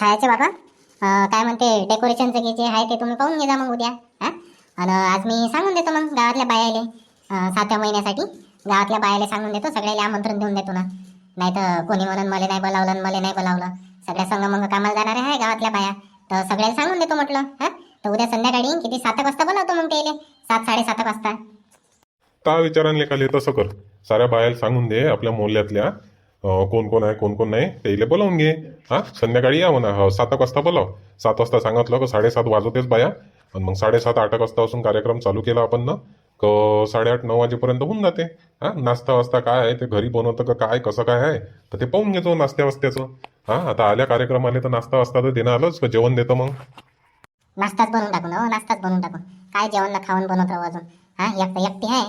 छायाचे बाबा. काय म्हणते डेकोरेशनचं जे जे आहे ते तुम्ही पाहून घेजा मग उद्या हां? आणि आज मी सांगून देतो मग गावातल्या बायाले सातव्या महिन्यासाठी. गावातल्या बायाले सांगून देतो सगळ्याला आमंत्रण देऊन देतो ना. नाही तर कोणी म्हणून मला नाही बोलावलं मला नाही बोलावलं. सगळ्या संघ मग कामाला जाणारे आहे गावातल्या बाया. तर सगळ्याला सांगून देतो म्हटलं हां? तर उद्या संध्याकाळी किती? सात वाजता बोलावतो मग त्याला. सात साडेसात वाजता. ता विचारान लेखाले तसं कर. साऱ्या बायाला सांगून दे आपल्या मोल्यातल्या कोण कोण आहे कोण कोण नाही? त्याला बोलावून घे. हा? संध्याकाळी या म्हणा. हो, सात एक वाजता बोलाव. सात वाजता सांगितलं का साडेसात वाजवतेच बाया. आणि मग साडेसात आठ एक वाजतापासून कार्यक्रम चालू केला आपण ना क साडेआठ नऊ वाजेपर्यंत होऊन जाते. हा? नाश्ता वाजता काय आहे? ते घरी बनवतं का काय? कसं काय आहे? तर ते पाहून घेतो नाश्त्या वास्त्याचं. हा? आता आल्या कार्यक्रमाला तर नाश्ता वाजता तर देणं आलंच का? जेवण देतं मग? नाश्ताच बनवून टाकून हो नाश्ताच बनवून टाकून काय जेवण खाऊन बनवत राहू अजून? हा? एक एकटी आहे.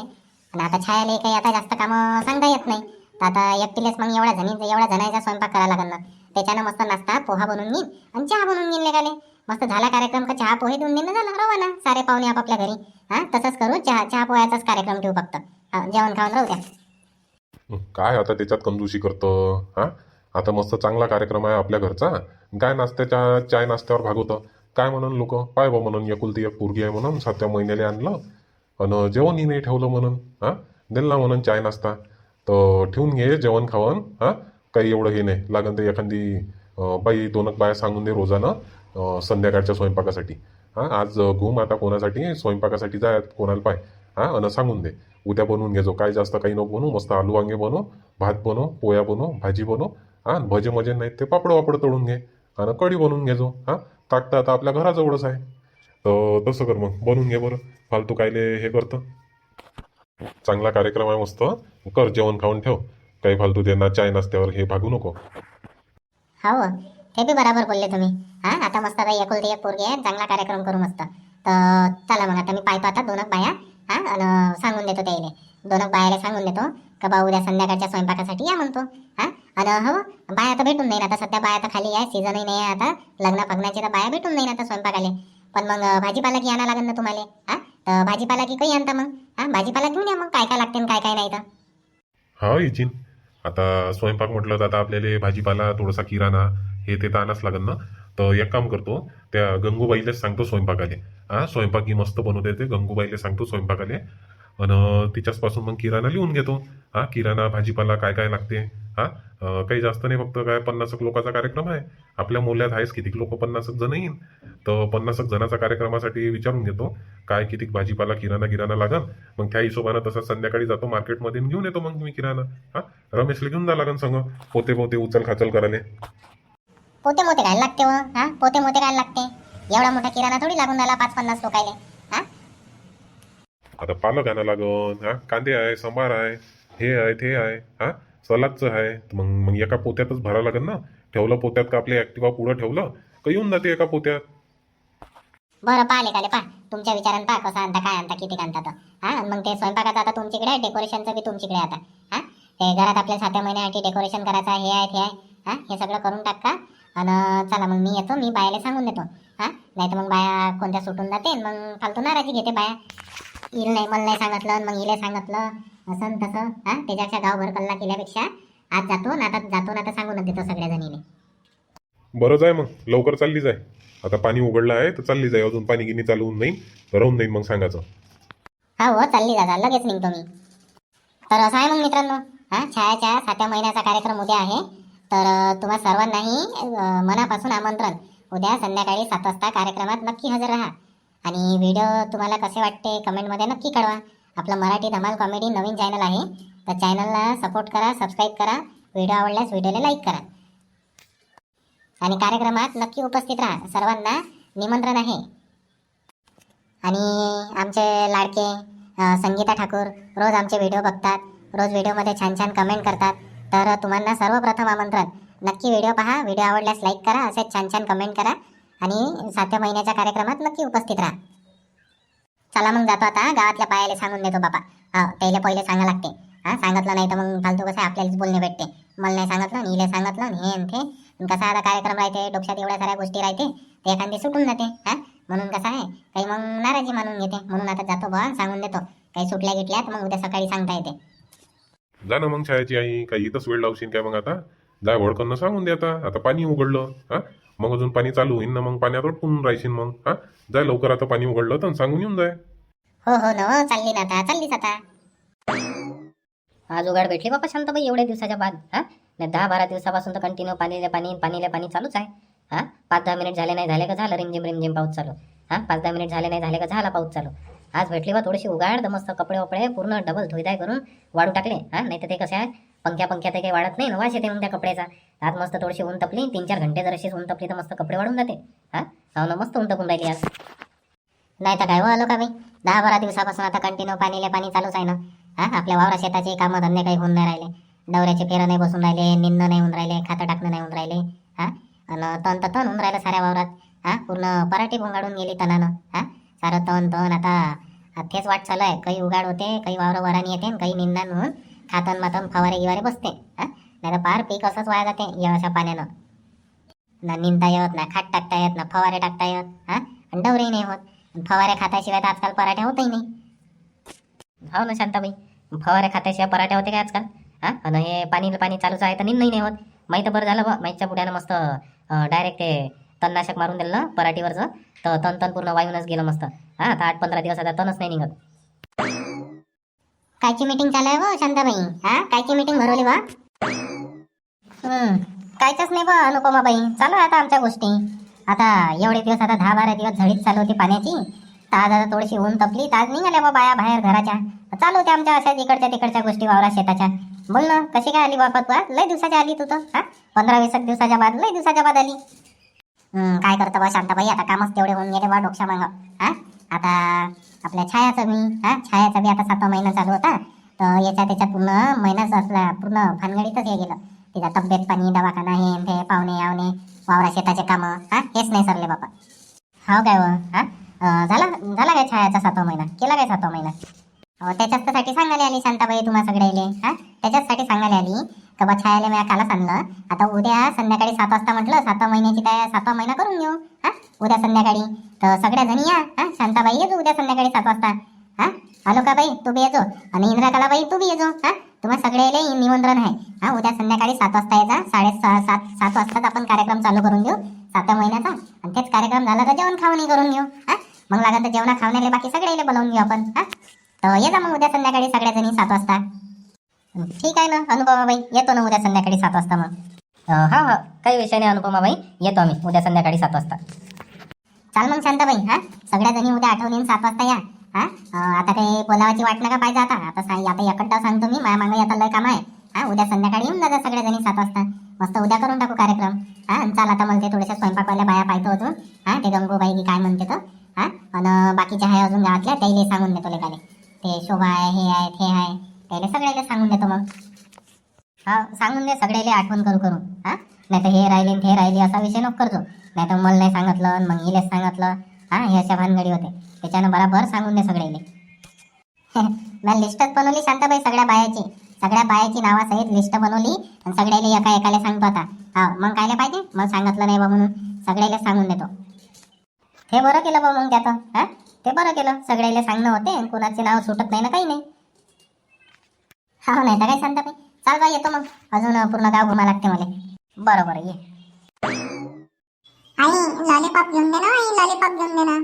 आणि आता छायाला काही आता जास्त कामं सांगता येत नाही. तर आता एकटीलेच मग एवढ्या जणी एवढ्या जणांचा स्वयंपाक करायला लागणार त्याच्यानं मस्त नाश्ता पोहा बनवून घेईन आणि चहा बनवून घेईन लेगाले मस्त झाला कार्यक्रम का चहा पोहे देऊन देणं झालं रवाना सारे पाहुणे आपापल्या घरी. हां तसंच करू चहा चहा पोह्याचाच कार्यक्रम ठेवू फक्त. हा, जेवण खाऊन राहू द्या. काय आता त्याच्यात कंजूशी करतं हा? आता मस्त चांगला कार्यक्रम आहे आपल्या घरचा. काय नाश्त्याच्या चाय नाश्त्यावर भागवतं. काय म्हणून लोक? पाय बा म्हणून एकुलती एक पोरगी आहे म्हणून सातव्या महिन्याला आणलं. आणि जेवणही नाही ठेवलं म्हणून हा? दिला म्हणून चाय नाश्ता. तर ठेवून घे जेवण खावण हां? काही एवढं हे नाही. लागन ते एखादी बाई दोनक बाया सांगून दे रोजानं संध्याकाळच्या स्वयंपाकासाठी. हां? आज घुम आता कोणासाठी? स्वयंपाकासाठी जाय कोणाला पाय. हां? आणि सांगून दे. उद्या बनवून घेजो काय जास्त काही नको बनवू. मस्त आलू वांगे बनव भात बनव पोया बनव भाजी बनव. हा? भजे मजे नाहीत ते पापड वापड तळून घे. आणि कढी बनवून घेजो हां? ताकता आता आपल्या घराजवळच आहे. तर तसं कर मग. बनवून घे बरं. फालतू कायले हे करतं. चांगला कार्यक्रम आहे मस्त. कर जेवण खाऊन ठेव. काही फालतू त्यांना चाय नाश्त्यावर हे भागू नको. हो हे बी बराबर बोलले तुम्ही. हा आता मस्त बाई एकुलती एक पोरगी आहे चांगला कार्यक्रम करू मस्त. तर चला मग आता मी पाहतो आता दोनक बाया हा आणि सांगून देतो त्याइले दोनक बायाला सांगून देतो का बा उद्या संध्याकाळच्या स्वयंपाकासाठी या म्हणतो हा. आणि हो बाया तर भेटून नाही आता सध्या बाया तर खाली आहे सीझनही नाही आहे आता. लग्न फग्नाची तर बाया भेटून नाही आता स्वयंपाकाले. पण मग भाजीपाला की आणा लागेल ना तुम्हाला हा. तर भाजीपाला की काही आणता मग? हा भाजीपाला घेऊन या मग. काय काय लागते आणि काय काय नाही तर. हा इचिन आता स्वयंपाक म्हटलं तर आता आपल्याला भाजीपाला थोडासा किराणा हे ते तर आणाच लागेल ना. तर एक काम करतो त्या गंगूबाईलाच सांगतो स्वयंपाकाले. हा स्वयंपाकी मस्त बनवते ते गंगूबाईला सांगतो स्वयंपाकाले. आणि तिच्याचपासून मग किराणा लिहून घेतो. हा किराणा भाजीपाला काय काय लागते? हा काही जास्त नाही फक्त काय पन्नास लोकांचा कार्यक्रम आहे. आपल्या मूल्यात आहेच किती लोक पन्नास एक जण येईन. तर पन्नास एक जणाचा कार्यक्रमासाठी विचारून घेतो. काय किती भाजीपाला किराणा किराणा लागन? मग त्या हिशोबानं तसा संध्याकाळी जातो मार्केटमध्ये घेऊन येतो मग मी किराणा. हा रमेशला घेऊन जा लागन संग. पोते पोते उचल खाचल करायला. पोते मोते काय लागते व? हा पोते मोते काय लागते. एवढा मोठा किराणा थोडी लागून राहिला पाच पन्नास लोकायले. आता पालक आणा लागन हा? कांदे आहे सांबार आहे हे आहे ते आहे हा? सलादचं आहे. मग मग एका पोत्यातच भरावं लागेल ना? ठेवलं पोत्यात का आपले ॲक्टिवा पुढं ठेवलं? का येऊन जाते एका पोत्यात? बरं पाले काले पा तुमच्या विचारानं पा कसं आणता काय आणता किती आणता तर हा? आणि मग ते स्वयंपाकाचं आता तुमच्याकडे आहे डेकोरेशनचं बी तुमच्याकडे आता. हा? ते घरात आपल्या सातव्या महिन्यासाठी डेकोरेशन करायचं आहे हे आहे ते आहे. हा? हे सगळं करून टाका आणि चला मग मी येतो मी बायाला सांगून देतो. हा? नाही तर मग बाया कोणत्या सुटून जाते मग फालतू नाराजी घेते बाया. हिल नाही मला नाही सांगितलं मग हिला सांगितलं. असं तसं हा? त्याच्यापेक्षा गावभर कल्ला केल्यापेक्षा आज जातो ना आता जातो ना आता सांगूनच देतो सगळ्या जणीने बरं जाय मग. लवकर चालली जाय. आता पाणी उघडलं आहे तर चालली जाय. अजून पाणी गिनी चालू होऊन नाही तर राहून जाईन मग सांगायचं. हा हो चालली दादा लगेच निघतो मी. तर असं आहे मग मित्रांनो हा? छायाच्या सातव्या महिन्याचा कार्यक्रम उद्या आहे. तर अं, तुम्हा सर्वांनाही अं, मनापासून आमंत्रण. उद्या संध्याकाळी सात वाजता कार्यक्रमात नक्की हजर राहा. आणि व्हिडिओ तुम्हाला कसे वाटते कमेंटमध्ये नक्की कळवा. आपलं मराठी धमाल कॉमेडी नवीन चॅनल आहे. तर चॅनलला सपोर्ट करा सबस्क्राईब करा. व्हिडिओ आवडल्यास व्हिडिओला लाईक करा. आणि कार्यक्रमात नक्की उपस्थित राहा. सर्वांना निमंत्रण आहे. आणि आमचे लाडके संगीता ठाकूर रोज आमचे व्हिडिओ बघतात. रोज व्हिडिओमध्ये छान छान कमेंट करतात. तर तुम्हाला सर्वप्रथम आमंत्रण. नक्की व्हिडिओ पहा. व्हिडिओ आवडल्यास लाईक करा. असेच छान छान कमेंट करा. आणि सातव्या महिन्याच्या कार्यक्रमात नक्की उपस्थित राहा. चला मग जातो आता गावातल्या पायाला सांगून देतो बाबा हा हो, त्याला पहिले सांगा लागते. हा सांगितलं नाही तर मग फालतू कसं आपल्यालाच बोलणे भेटते. मला नाही सांगितलं आणि हिला सांगितलं हे आणि ते. कसा आता कार्यक्रम राहते डोक्यात एवढ्या साऱ्या गोष्टी राहते ते एखादी सुटून जाते हा? म्हणून कसं आहे? काही मग नाराजी मानून घेते. म्हणून आता जातो बा सांगून देतो. काही सुटल्या गिटल्या तर मग उद्या सकाळी सांगता येते. जा ना मग शाळेची आई काही इथंच वेळ लावशील काय मग आता? जा वडकडनं सांगून दे आता. आता पाणी उघडलं हा? मग अजून पाणी चालू होईन ना मग पाण्यात अडकून राहशील मग. हा? जाय लवकर आता पाणी उघडलं तर सांगून येऊन जाय. हो हो ना हो, चालली ना आता चाललीच आता. आज उघाड भेटली बाबा शांताबाई एवढ्या दिवसाच्या बाद हा? नाही दहा बारा दिवसापासून तर कंटिन्यू पाणीले पाणी पाणीले पाणी चालूच आहे. हा? पाच दहा मिनिट झाले नाही झाले का झालं? रिमझिम रिमझिम पाऊस चालू. हा? पाच दहा मिनिट झाले नाही झाले का झाला पाऊस चालू. आज भेटली बा थोडीशी उघाड तर मस्त कपडे वपडे पूर्ण डबल धुईदाय करून वाळू टाकले. हा? नाही तर ते कसं आहे? पंख्या पंख्या ते काही वाढत नाही ना वास येते मग त्या कपड्याचा. आज मस्त थोडीशी ऊन तपली तीन चार घंटे जर अशीच ऊन तपली तर मस्त कपडे वाढून जाते. हा? हो ना मस्त ऊन तपून राहिली आज. नाही तर काय हो, आलो का मी? दहा बारा दिवसापासून आता कंटिन्यू पाणीले पाणी चालूच आहे ना. हा? आपल्या वावरा शेताचे कामं धंदे काही होऊन नाही राहिले. डवऱ्याचे फेरं नाही बसून राहिले निंद नाही होऊन राहिले खातं टाकणं नाही होऊन राहिले. हा? आणि तण तर तण होऊन राहिलं साऱ्या वावरात. हा? पूर्ण पराठी भोंगाडून गेली तणानं हा? सारं तण तण आता तेच वाट चालू आहे. काही उगाड होते काही वावरं वरानी येते काही निंदान होऊन. खातन मातन फवारे गिवारे बसते हा? नाही तर पार पीक असंच वाया जाते या अशा पाण्यानं. ना निंदा येत ना खाट टाकता येत ना फवारे टाकता येत हा? आणि डवरेही नाही होत. फवारे खाताशिवाय तर आजकाल पराठ्या होतही नाही. हो ना शांताबाई फवारे खात्याशिवाय पराठ्या होते काय आजकाल? हा? आणि हे पाणी पाणी चालूच आहे तर निंदही नाही होत. माहीत बरं झालं बा माहीतच्या बुड्यानं मस्त डायरेक्ट ते तणनाशक मारून दिलं ना पराठीवरचं तर तण तण पूर्ण वायूनच गेलं मस्त. हा आता आठ पंधरा दिवस आता तणच नाही निघत. कायची मीटिंग चालू आहे बा शांताबाई? हा? कायची मीटिंग भरवली बा कायच कायचंच नाही बा अनुपमाबाई. चालू आहे आता आमच्या गोष्टी. आता एवढे दिवस आता दहा बारा दिवस झडीत चालू होती पाण्याची. तर आज आता थोडीशी ऊन तपली. तर आज निघाल्या बा बाया बाहेर घराच्या. चालू होत्या आमच्या अशा इकडच्या तिकडच्या गोष्टी वावरा शेताच्या. बोल ना कशी काय आली बापा तू आज? लय दिवसाच्या आली तू तर हा? पंधरा वीस दिवसाच्या बाद लय दिवसाच्या बाद आली. काय करतं बा शांताबाई? आता कामच तेवढे होऊन गेले बा डोक्या मागं हा? आता आपल्या छायाचं मी हा छायाचा बी आता सातवा महिना चालू होता. तर याच्या त्याच्या पूर्ण महिनाच असला पूर्ण भानगडीतच हे गेलं. तिचा तब्येत पाणी दवाखाना हे ते पाहुणे यावणे वावरा शेताचे कामं हा हेच नाही सरले बापा हो काय व हा? झाला झाला काय छायाचा सातवा महिना? केला काय सातवा महिना? त्याच्याचसाठी सांगायला आली शांताबाई तुम्हा सगळ्याले हा? त्याच्याचसाठी सांगायला आली. का बा छायाला मी कालच आणलं. आता उद्या संध्याकाळी सात वाजता म्हटलं सातवा महिन्याची काय सातवा महिना करून घेऊ हा? उद्या संध्याकाळी. तर सगळ्या जणी या हा? शांताबाई येतो उद्या संध्याकाळी सात वाजता हा? आलो का बाई? तू बी येजो आणि इंद्राकालाबाई तू बी येजो हा? तुम्हा सगळ्याले निमंत्रण आहे. हा उद्या संध्याकाळी सात वाजता यायचा साडे सहा सात सात वाजताच आपण कार्यक्रम चालू करून घेऊ सातव्या महिन्याचा. आणि तेच कार्यक्रम झाला तर जेवण खावणी करून घेऊ हा? मग लागत तर जेवणा खावण्याला बाकी सगळ्याला बोलावून घेऊ आपण हा? ये जा मग उद्या संध्याकाळी सगळ्या जणी सात वाजता. ठीक आहे ना अनुपमाबाई येतो ना उद्या संध्याकाळी सात वाजता मग. हा हा हो, हो, काही विषय नाही अनुपमाबाई येतो आम्ही उद्या संध्याकाळी सात वाजता. चाल मग शांताबाई हा सगळ्या जणी उद्या आठवणीन सात वाजता या हा. आता काही बोलावाची वाट नका पाहिजे आता आता सांग आता एकटा सांगतो मी माझ्या मागे आता लय काम आहे. हा उद्या संध्याकाळी येऊन जा सगळ्या जणी सात वाजता. मस्त उद्या करून टाकू कार्यक्रम. हा चाल आता मग ते थोडेसे स्वयंपाकवाल्या बाया पाहतो अजून. हा ते गंगूबाई की काय म्हणते तर हा आणि बाकीच्या आहे अजून गावातल्या त्याला सांगून देतो लेखाले ते शोभा आहे हे आहे ते आहे. त्याला सगळ्याला सांगून देतो मग. हा सांगून दे सगळ्याला आठवण करू करू. हा? नाही तर हे राहिले ते राहिले असा विषय नको करतो. नाही तर मला नाही सांगितलं मग हिलेच सांगितलं. हा हे अशा भानगडी होते. त्याच्यानं बराबर सांगून दे सगळ्याले. मी लिस्टच बनवली शांताबाई सगळ्या बायाची. सगळ्या बायाची नावासहित लिस्ट बनवली आणि सगळ्याला एका एकाला सांगतो आता. हा मग कायले पाहिजे? मग सांगितलं नाही बा म्हणून. सगळ्याला सांगून देतो. हे बरं केलं बा मग त्यात हा? ते बरं केलं. सगळ्याला सांगणं होते कोणाचे नाव सुटत नाही ना काही नाही. हा नाही तर काय शांताबाई चाल बा येतो मग. अजून पूर्ण गाव घुमा लागते मला. बरं बरं ये. आई लॉलीपॉप घेऊन दे ना आई लॉलीपॉप घेऊन दे ना.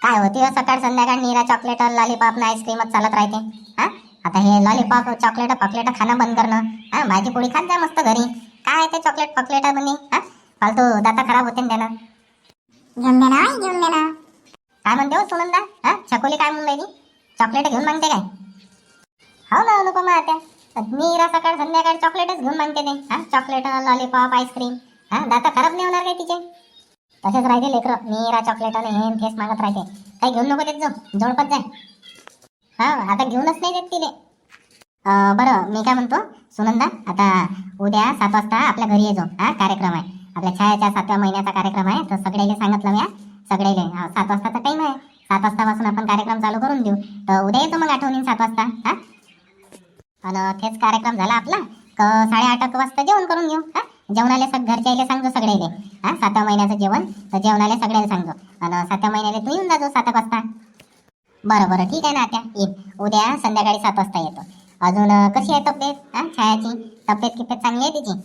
काय होती हो सकाळ संध्याकाळ? निरा चॉकलेट लॉलीपॉप ना आईस्क्रीमच चालत राहते. हा? आता हे लॉलीपॉप चॉकलेट फॉकलेट खाणं बंद करणं. हा? भाजी पोळी खात जा मस्त घरी. काय ते चॉकलेट फॉकलेट म्हणे? हा? फालतू दाता खराब होते ना घेऊन दे ना आई घेऊन दे ना. काय म्हणते हो सुनंदा? हा? छकोली काय म्हणून राहिली चॉकलेट घेऊन मागते काय? हो ना अनुपमा आता. निरा सकाळ संध्याकाळ चॉकलेटच घेऊन मागते ते. हा? चॉकलेट लॉलीपॉप आईस्क्रीम हा? दाता खराब नाही होणार काय तिचे? तसेच राहते लेकरं. मीरा चॉकलेट आणि हे फेस मागत राहते. काही घेऊन नको देत जाऊ. जोडपत जाय हा आता घेऊनच नाही देत तिले. बरं मी काय म्हणतो? सुनंदा आता उद्या सात वाजता आपल्या घरी येजो हा? कार्यक्रम आहे. आपल्या छायाच्या सातव्या महिन्याचा कार्यक्रम आहे. तर सगळ्याला सांगितलं मी हा. सगळेले हा, सात वाजताचा टाइम आहे. सात वाजतापासून आपण कार्यक्रम चालू करून देऊ. तर उद्या येतो मग आठवणी सात वाजता. हा? आणि तेच कार्यक्रम झाला आपला. क साडेआठ एक वाजता जेवण करून घेऊ. हा? जेवणाले सग घरच्याले सांगतो सगळेले. हा? सातव्या महिन्याचं जेवण. तर जेवणाले सगळ्याला सांगतो. आणि सातव्या महिन्याला तू येऊन जातो सात वाजता. बरं बरं. ठीक आहे ना आता येईन उद्या संध्याकाळी सात वाजता येतो. अजून कशी आहे तब्येत? हा? छायाची. तब्येत गिब्येत चांगली आहे तिची?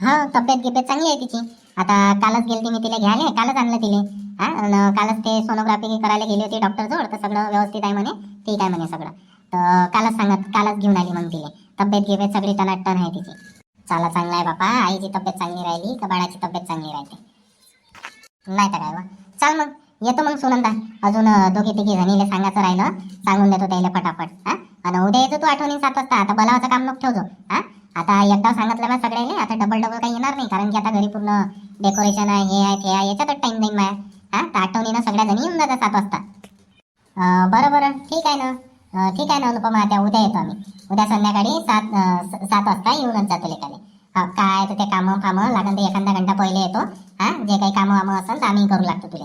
हा तब्येत गिब्येत चांगली आहे तिची. आता कालच गेली मी तिला घ्यायला. कालच आणलं तिले. हा आणि कालच ते सोनोग्राफी करायला गेली होती डॉक्टरजवळ तर सगळं व्यवस्थित आहे म्हणे ठीक आहे म्हणे सगळं. तर कालच सांगत कालच घेऊन आली मग तिले. तब्येत गिब्येत सगळी टनाटन आहे तिची. चाला चांगला आहे बापा आईची तब्येत चांगली राहिली का बाळाची तब्येत चांगली राहते. नाही तर काय वा. चाल मग येतो मग सुनंदा. अजून दोघे दोघी तिघी जणीले सांगायचं राहिलं सांगून देतो त्याला पटापट आणि उद्या येतो तू आठवणी सात वाजता आता बोलावाचं काम नको ठेवतो हा. आता एकदा सांगितलं ना आता डबल डबल काही येणार नाही कारण की आता घरी पूर्ण डेकोरेशन आहे हे आहे ते आहे याच्यातच टाइम नाही माया. हा तर आठवणीनं सगळ्या जणी येऊन जातात सात वाजता बरं बरं. ठीक आहे ना. ठीक आहे ना अनुपमा. त्या उद्या येतो आम्ही. उद्या संध्याकाळी सात सात वाजता येऊनच जातो लेखाने काय तर ते कामं कामं लागन ते एखादा घंटा पहिले येतो. हा जे काही कामं वामं असेल तर आम्ही करू लागतो तुला.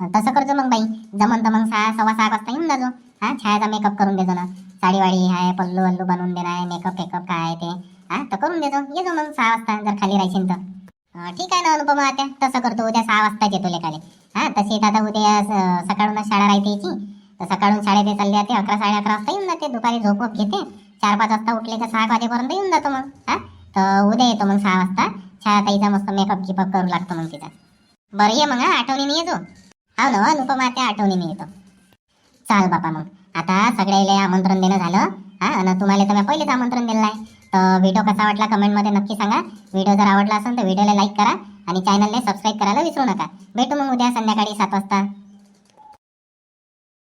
तसं करतो मग बाई. जमन तर मग सहा सव्वा सहा वाजता येऊन जातो हा छायाचा मेकअप करून देतो ना. साडीवाडी आहे पल्लू वल्लू बनवून देणार आहे मेकअप फेकअप काय ते. हा तर करून देतो येतो मग सहा वाजता जर खाली राहायची तर. ठीक आहे ना अनुपमा आता. तसं करतो उद्या सहा वाजता येतो लेखाले हा तशी दादा आता उद्या स- सकाळूनच शाळा राहते याची. तर सकाळून शाळेत चालली चालले जाते अकरा साडे अकरा वाजता येऊन जाते. दुपारी झोप घेते. चार पाच वाजता उठले का सहा वाजेपर्यंत येऊन जातो मग. हा तर उद्या येतो मग सहा वाजता. छायाताईचा मस्त मेकअप गिपअप करू लागतो मग तिचा. बरं ये मग आठवणीने येतो हा ना अनुपमा त्या आठवणीने येतो. चाल बापा मग. आता सगळ्याला आमंत्रण देणं झालं. हा आणि तुम्हाला तर मी पहिलेच आमंत्रण दिलं आहे. व्हिडिओ कसा वाटला कमेंटमध्ये नक्की सांगा. व्हिडिओ जर आवडला असेल तर व्हिडिओला लाईक करा आणि चॅनलला सबस्क्राईब करायला विसरू नका. भेटू मग उद्या संध्याकाळी सात वाजता.